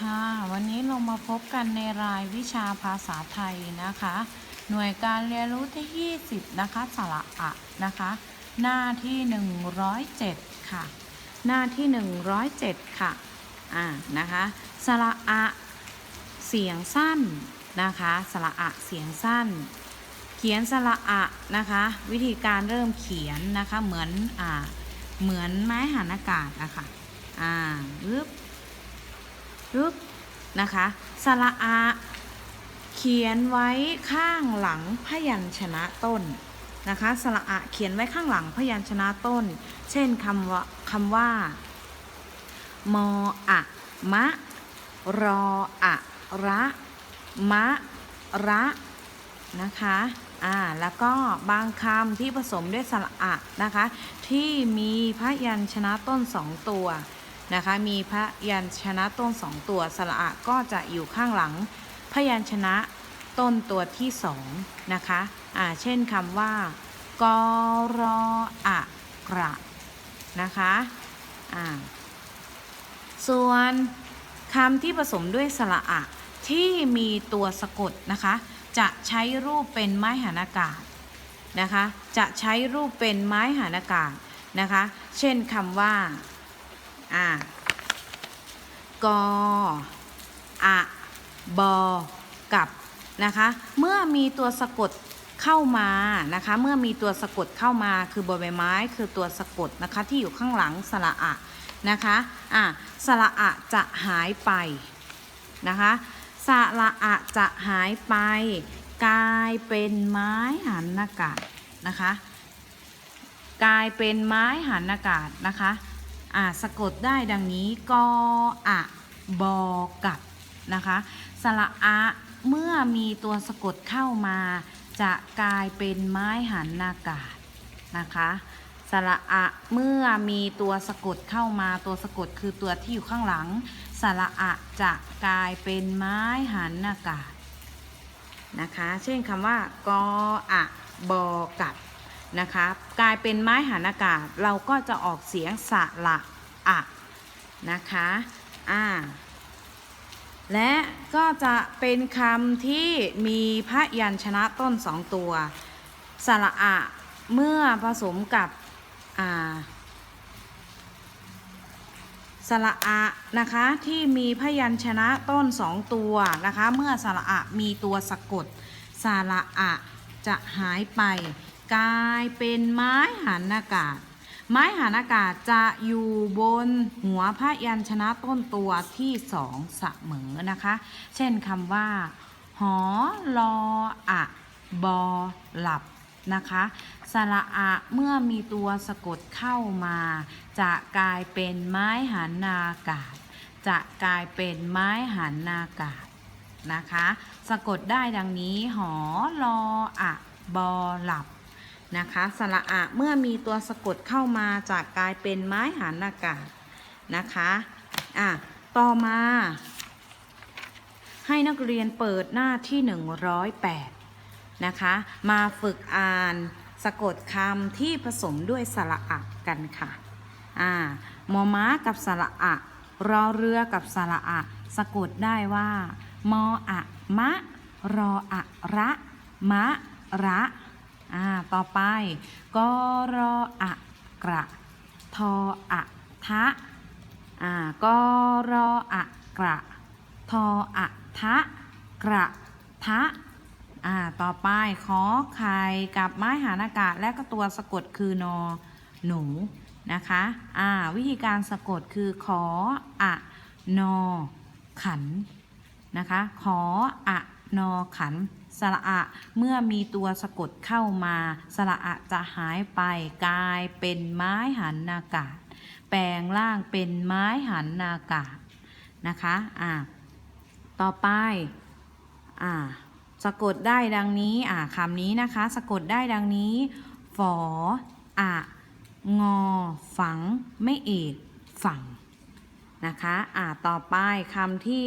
ค่ะวันนี้เรามาพบกันในรายวิชาภาษาไทยนะคะ หน่วยการเรียนรู้ที่ 20 นะคะสระอะนะคะ หน้าที่ 107 ค่ะ หน้าที่ 107 ค่ะอ่านะคะสระอะเสียงสั้นนะคะสระอะเสียงสั้น เขียนสระอะนะคะ วิธีการเริ่มเขียนนะคะเหมือนอ่าเหมือนไม้หันอากาศนะคะอ่าปึ๊บ ปึ๊บนะคะสระอะเขียนไว้ข้างหลังพยัญชนะต้นนะคะสระอะเขียนไว้ข้างหลังพยัญชนะต้น เช่นคำว่าคำว่ามออะมะ รออะระ มะ ระ นะคะอ่าแล้วก็บางคำที่ผสมด้วยสระอะนะคะ ที่มีพยัญชนะต้นสองตัว นะคะ มีพยัญชนะต้นสองตัวสระอะก็จะอยู่ข้างหลัง พยัญชนะต้นตัวที่สองนะคะอ่าเช่นคำว่ากรออะกระนะคะอ่าส่วนคำที่ผสมด้วยสระอะที่มีตัวสะกดนะคะ จะใช้รูปเป็นไม้หันอากาศนะคะ จะใช้รูปเป็นไม้หันอากาศนะคะ เช่นคำว่า อ่ากออะบอกับนะคะเมื่อมีตัวสะกดเข้ามานะคะ เมื่อมีตัวสะกดเข้ามาคือบอใบไม้คือตัวสะกดนะคะที่อยู่ข้างหลังสระอะนะคะอ่าสระอะจะหายไปนะคะสระอะจะหายไป กลายเป็นไม้หันอากาศนะคะ กลายเป็นไม้หันอากาศนะคะ อ่าสะกดได้ดังนี้กออะบอกัดนะคะสระอะเมื่อมีตัวสะกดเข้ามา จะกลายเป็นไม้หันอากาศนะคะสระอะเมื่อมีตัวสะกดเข้ามาตัวสะกดคือตัวที่อยู่ข้างหลังสระอะจะกลายเป็นไม้หันอากาศนะคะ เช่นคำว่ากออะบอกัด นะคะกลายเป็นไม้หันอากาศเราก็จะออกเสียงสระอะนะคะอ่าและก็จะเป็นคำที่มีพยัญชนะต้นสองตัว สระอะเมื่อผสมกับอ่าสระอะนะคะที่มีพยัญชนะต้นสองตัวนะคะ เมื่อสระอะมีตัวสะกดสระอะจะหายไป กลายเป็นไม้หันอากาศ ไม้หันอากาศจะอยู่บนหัวพระยัญชนะต้นตัวที่สองเสมอนะคะ เช่นคำว่า หอลออะบอหลับนะคะสระอะเมื่อมีตัวสะกดเข้ามา จะกลายเป็นไม้หันอากาศ จะกลายเป็นไม้หันอากาศนะคะ สะกดได้ดังนี้ หอลออะบอหลับ นะคะสระอะเมื่อมีตัวสะกดเข้ามาจะกลายเป็นไม้หันอากาศนะคะอะต่อมา ให้นักเรียนเปิดหน้าที่ 108 นะคะ มาฝึกอ่านสะกดคำที่ผสมด้วยสระอะกันค่ะอ่ามอม้ากับสระอะรอเรือกับสระอะสะกดได้ว่ามออะมะรออะระ มะระ อ่าต่อไปกรออะกระทออะทะอ่ากรออะกระทออะทะกระทะอ่าต่อไปขอไข่กับไม้หานอากาศและก็ตัวสะกดคือนอหนูนะคะอ่าวิธีการสะกดคือขออะนอขันนะคะขออะนอขัน สระอะ เมื่อมีตัวสะกดเข้ามา สระอะจะหายไปกลายเป็นไม้หันอากาศ แปลงร่างเป็นไม้หันอากาศนะคะอ่าต่อไปอ่าสะกดได้ดังนี้อ่าคำนี้นะคะ สะกดได้ดังนี้ ฝออะงอ ฝัง ไม่เอก ฝังนะคะอ่าต่อไปคำที่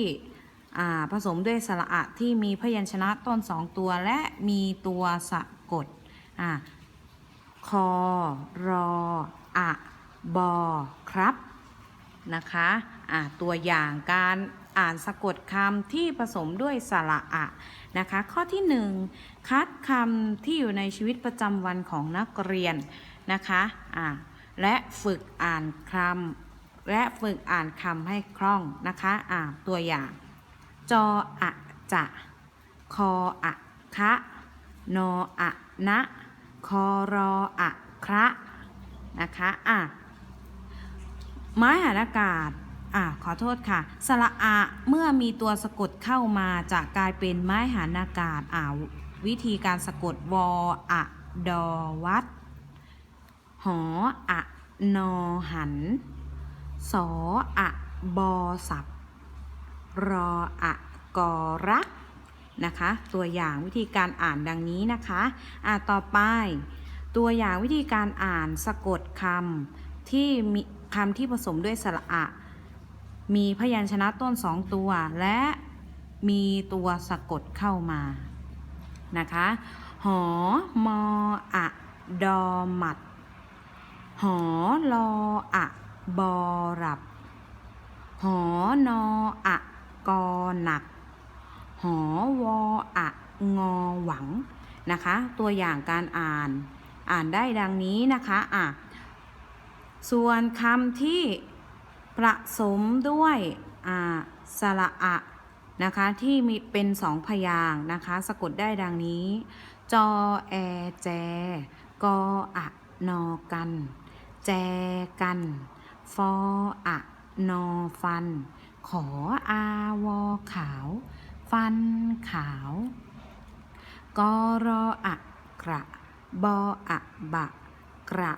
ผสมด้วยสระอะที่มีพยัญชนะต้นสองตัวและมีตัวสะกดอ่าคอรออะบอครับนะคะะตัวอย่างการอ่านสะกดคำที่ผสมด้วยสระอะนะคะ ข้อที่หนึ่งคัดคำที่อยู่ในชีวิตประจำวันของนักเรียนนะคะอะและฝึกอ่านคำและฝึกอ่านคำให้คล่องนะคะะตัวอย่าง จออะจะคออะคะนออะนะคอรออะคระนะคะอะไม้หันอากาศอะขอโทษค่ะ สระอะเมื่อมีตัวสะกดเข้ามาจะกลายเป็นไม้หันอากาศอ่าวิธีการสะกดวออะดอวัด หออะนอหัน สออะบอสับ รออะกอรักนะคะ ตัวอย่างวิธีการอ่านดังนี้นะคะอะต่อไป ตัวอย่างวิธีการอ่านสะกดคำที่มีคำที่ผสมด้วยสระอะ มีพยัญชนะต้นสองตัว และมีตัวสะกดเข้ามานะคะ หอ มออะดอหมัด หอลออะบอรับ หอนออะ กอหนัก หอวออะ งอหวังนะคะ ตัวอย่างการอ่านอ่านได้ดังนี้นะคะอะส่วนคำที่ผสมด้วยอ่าสระอะนะคะที่มีเป็นสองพยางนะคะ สะกดได้ดังนี้ จอแอแจ กออะนอกัน แจกัน ฟออะนอฟัน ขออาวอขาว ฟันขาวกอรออะกระบออะบะ กระ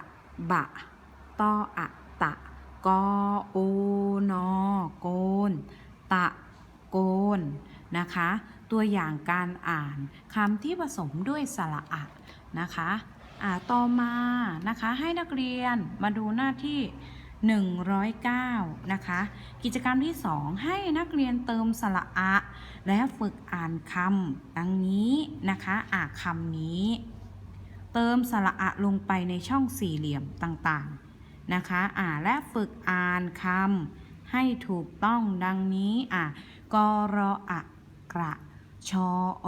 บะตออะตะกอโอนอโกน ตะโกน นะคะ ตัวอย่างการอ่านคำที่ผสมด้วยสระอะนะคะ อ่าต่อมานะคะให้นักเรียนมาดูหน้าที่ 109 นะคะ กิจกรรมที่ 2 ให้นักเรียนเติมสระอะ และฝึกอ่านคำดังนี้นะคะอ่าคำนี้ เติมสระอะลงไปในช่องสี่เหลี่ยมต่างๆนะคะอ่าและฝึกอ่านคำให้ถูกต้องดังนี้อะกรออะกระชออ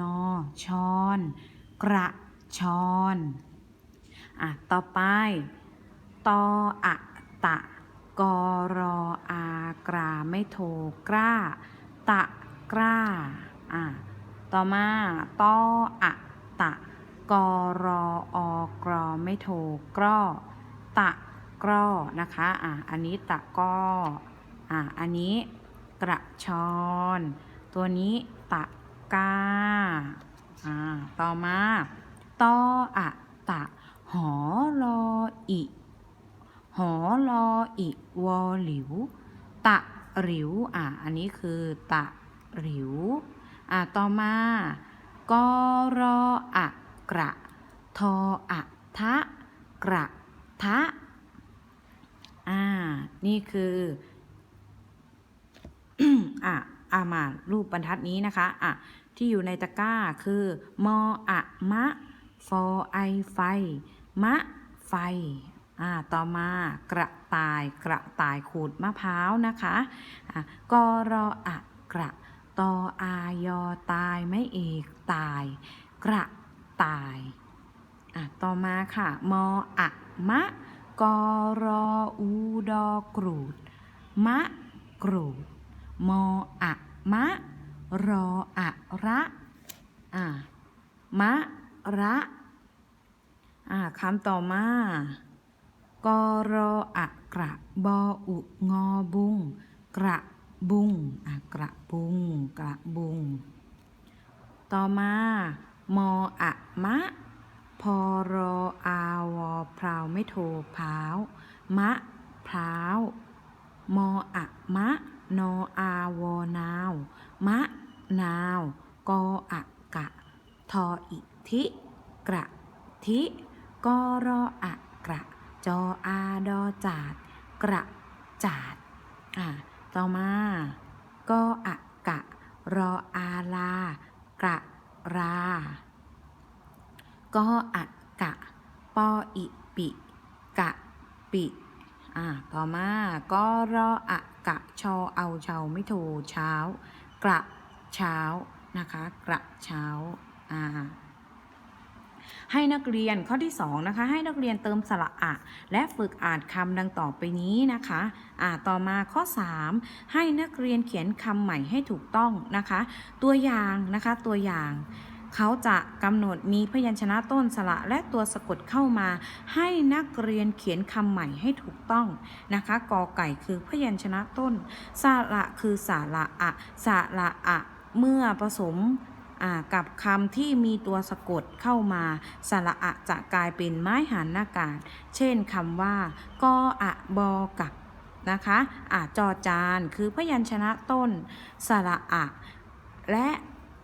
นอชอนกระชอนอะต่อไปตออะ ตะกอรออากราไม่โทกล้า ตะกล้าอะต่อมาตออะตะกอรออกรอไม่โทกล้อตะกล้อนะคะอะอันนี้ตะก้ออะอันนี้กระชอน ตัวนี้ตะกาอ่าต่อมาตออะตะหอรออิ หอรออิวอหลิว ตะหลิว อะ อันนี้คือ ตะหลิว อะ ต่อมากอรออะกระ ทออะทะกระทะ อ่า นี่คืออะอามารูปบรรทัดนี้นะคะอะที่อยู่ในตะกร้าคือ มออะมะ ฟอไอไฟ มะไฟ อ่าต่อมากระต่ายกระต่ายขูดมะพร้าวนะคะอะกอรออะกระตออายอตายไม่เอกตาย กระต่ายอะต่อมาค่ะมออะมะกอรออูดอกรูด มะกรูดมออะมะ รออะระอะมะระอ่าคำต่อมา กอรออะกระบออุงอบุงกระบุงอะกระบุงกระบุง ต่อมามออะมะพอรออาวอพราวไม่โทพร้าว มะพร้าว มออะมะ นออาวอนาว มะนาว กออะกะ ทออิทิ กระทิกอรออะกระ จออาดอจาด กระจาด อะต่อมากออะกะ รออาลา กระรากออะกะ ปออิปิ กะปิ อ่า ต่อมา ก็รออะกะ ชอเอาเชาไม่โทเช้า กระเช้า นะคะ กระเช้า อ่า ให้นักเรียนข้อที่2นะคะให้นักเรียนเติมสระอะ และฝึกอ่านคำดังต่อไปนี้นะคะอ่าต่อมาข้อ 3 ให้นักเรียนเขียนคำใหม่ให้ถูกต้องนะคะ ตัวอย่างนะคะตัวอย่างเขาจะกำหนดมีพยัญชนะต้นสระและตัวสะกดเข้ามา ให้นักเรียนเขียนคำใหม่ให้ถูกต้องนะคะกอไก่คือพยัญชนะต้นสระคือสระอะสระอะเมื่อผสม กับคำที่มีตัวสะกดเข้ามา สระอะจะกลายเป็นไม้หันหน้ากาศ เช่นคำว่า กออะบอกักนะคะอ่าจอจานคือพยัญชนะต้น สระอะ และ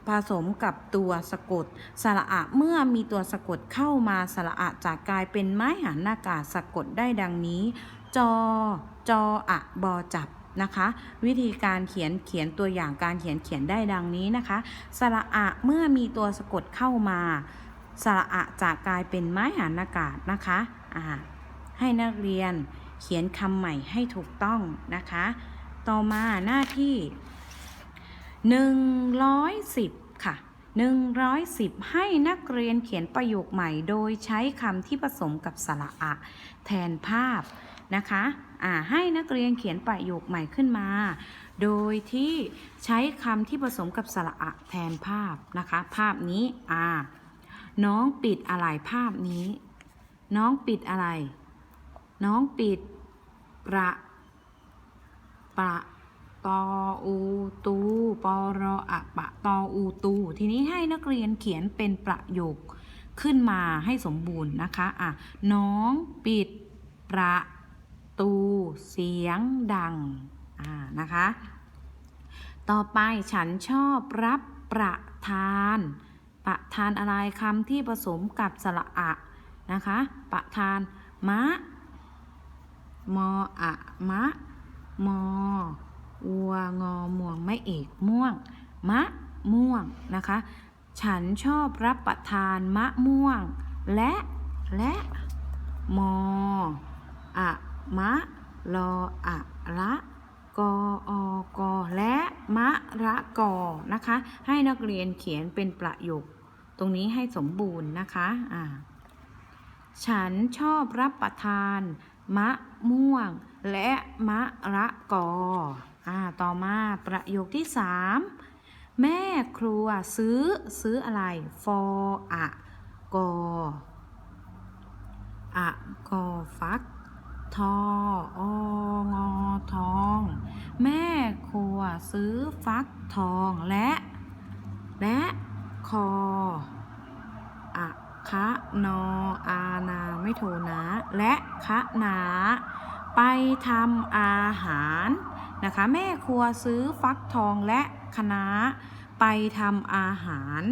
ผสมกับตัวสะกด สระอะเมื่อมีตัวสะกดเข้ามาสระอะจะกลายเป็นไม้หันหน้ากาศสะกดได้ดังนี้ จอ จออะบอจับ นะคะ วิธีการเขียนเขียนตัวอย่างการเขียนเขียนได้ดังนี้นะคะ สระอะเมื่อมีตัวสะกดเข้ามา สระอะจะกลายเป็นไม้หันอากาศนะคะอ่าให้นักเรียนเขียนคำใหม่ให้ถูกต้องนะคะ ต่อมาหน้าที่ 110 ค่ะ 110 ให้นักเรียนเขียนประโยคใหม่ โดยใช้คำที่ผสมกับสระอะ แทนภาพ นะคะอ่าให้นักเรียนเขียนประโยคใหม่ขึ้นมา โดยที่ใช้คำที่ผสมกับสระอะแทนภาพนะคะ ภาพนี้อ่าน้องปิดอะไรภาพนี้ น้องปิดอะไร น้องปิดประประตออูตูปอรออะปะตออูตู ทีนี้ให้นักเรียนเขียนเป็นประโยคขึ้นมาให้สมบูรณ์นะคะอะน้องปิดประ ตูเสียงดังอ่านะคะ ต่อไปฉันชอบรับประทาน ประทานอะไรคำที่ผสมกับสระอะนะคะ ประทาน มะ มออะมะ มอวัวงอม่วงไม่เอกม่วง มะม่วงนะคะ ฉันชอบรับประทานมะม่วง และ และ มออะ มะรออะละกออกอและมะระกอนะคะ ให้นักเรียนเขียนเป็นประโยค ตรงนี้ให้สมบูรณ์นะคะอ่าฉันชอบรับประทาน มะม่วง และมะระกออ่าต่อมาประโยคที่สามแม่ครัวซื้อซื้ออะไร ฟออะกออะกอฟัก ทอองอทอง แม่ครัวซื้อฟักทองและ และคออะคะนออานาไม่โทนะ และคะนา ไปทำอาหารนะคะ แม่ครัวซื้อฟักทองและคะนาไปทำอาหาร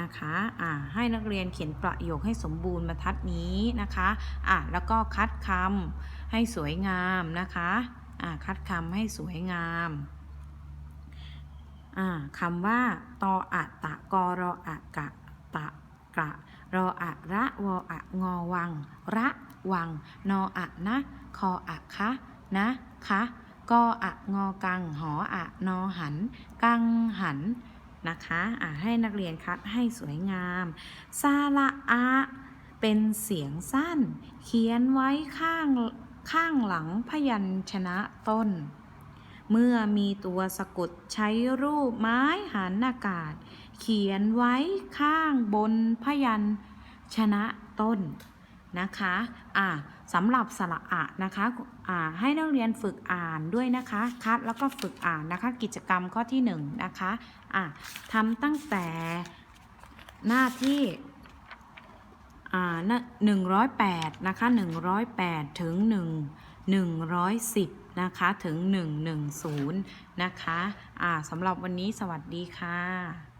นะคะอ่าให้นักเรียนเขียนประโยคให้สมบูรณ์บรรทัดนี้นะคะอ่าแล้วก็คัดคำให้สวยงามนะคะอ่าคัดคำให้สวยงามอ่าคำว่าตออะตะกอรออะกะตะกะรออะระวออะงอวัง ระวัง นออะนะคออะคะนะคะกออะงอกังหออะนอหัน กังหัน นะคะอ่าให้นักเรียนคัดให้สวยงาม ซาละอะเป็นเสียงสั้น เขียนไว้ข้างข้างหลังพยัญชนะต้น เมื่อมีตัวสะกดใช้รูปไม้หันอากาศ เขียนไว้ข้างบนพยัญชนะต้น นะคะอ่าสำหรับสระอะนะคะอ่าให้นักเรียนฝึกอ่านด้วยนะคะ คัดแล้วก็ฝึกอ่านนะคะ กิจกรรมข้อที่1นงนะคะอ่าทำตั้งแต่หน้าที่อ่าหนึ่งร้อยแปดนะคะหนึ่งร้อยแปดถึงหนึ่งหนึ่งร้อยสิบนะคะถึงหนึ่งหนึ่งศูนย์นะคะอ่าสำหรับวันนี้สวัสดีค่ะ